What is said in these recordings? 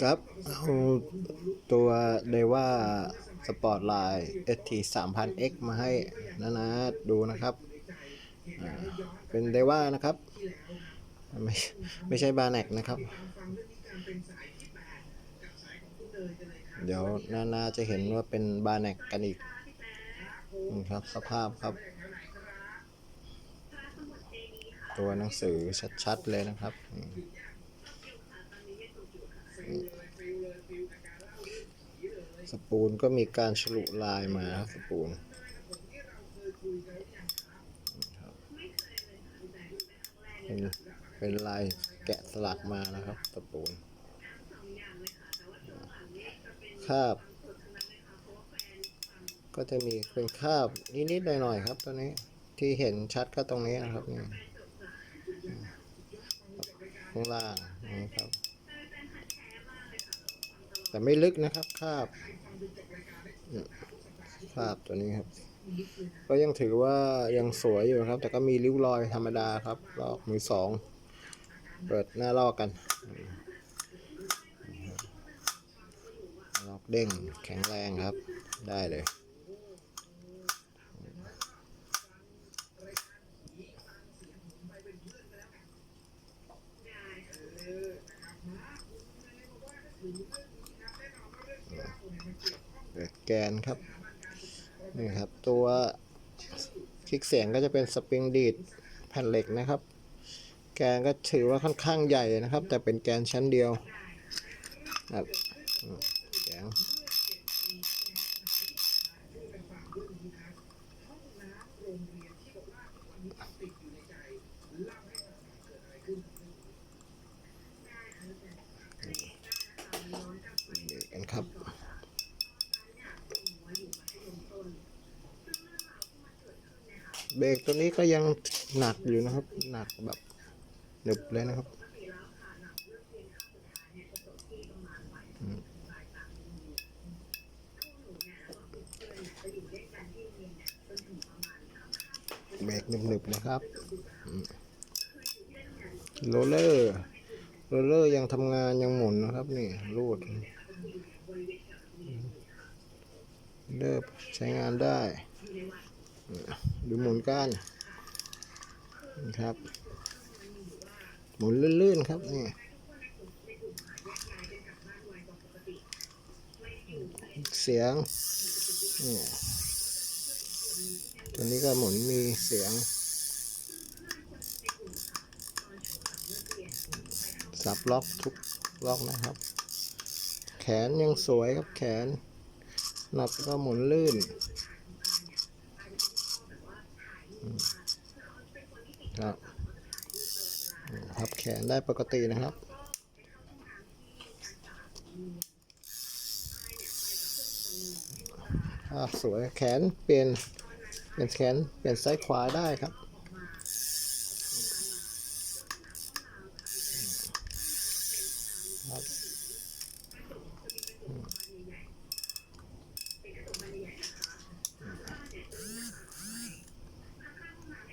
ครับเอาตัวเดว่าสปอร์ตไลน์ ST 3000X มาให้นะนะดูนะครับ เป็นเดว่านะครับ ไม่ไม่ใช่บาแนกนะครับ เดี๋ยวนานาจะเห็นว่าเป็นบาแนกกันอีกนะครับสภาพครับ ตัวหนังสือชัดๆเลยนะครับอืม สปูนก็มีการฉลุลายมาครับสปูนเป็นเป็นลายแกะสลักมานะครับสปูนคาบ ก็จะมีเป็นคาบนิดๆหน่อยๆครับตัวนี้ที่เห็นชัดก็ตรงนี้นะครับนี่ข้างล่างนี่ครับ แต่ไม่ลึกนะครับคาบ คาบตัวนี้ครับ ก็ยังถือว่ายังสวยอยู่ครับ แต่ก็มีริ้วรอยธรรมดาครับลอกมือสองเปิดหน้าลอกกันลอกเด้งแข็งแรงครับ ได้เลยแกนครับ นี่ครับ ตัวคลิกเสียงก็จะเป็นสปริงดีดแผ่นเหล็กนะครับ แกนก็ถือว่าค่อนข้างใหญ่นะครับ แต่เป็นแกนชั้นเดียวครับเสียงเบรกกันครับ เบรกตัวนี้ก็ยังหนักอยู่นะครับ หนักแบบหนึบเลยนะครับเบรกหนึบๆนะครับโรเลอร์โรเลอร์ยังทำงานยังหมุนนะครับนี่รูดเลิกใช้งานได้ ดูหมุนก้านนะครับ หมุนลื่นๆครับนี่เสียงนี่ตัวนี้ก็หมุนมีเสียง สับล็อกทุกล็อกนะครับ แขนยังสวยครับแขนหนับก็หมุนลื่น ครับพับแขนได้ปกตินะครับสวยแขนเปลี่ยนเปลี่ยนแขนเปลี่ยนซ้ายขวาได้ครับ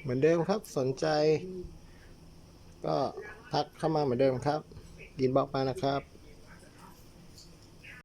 เหมือนเดิมครับ สนใจ ก็ทักเข้ามาเหมือนเดิมครับ ยินบอกมานะครับ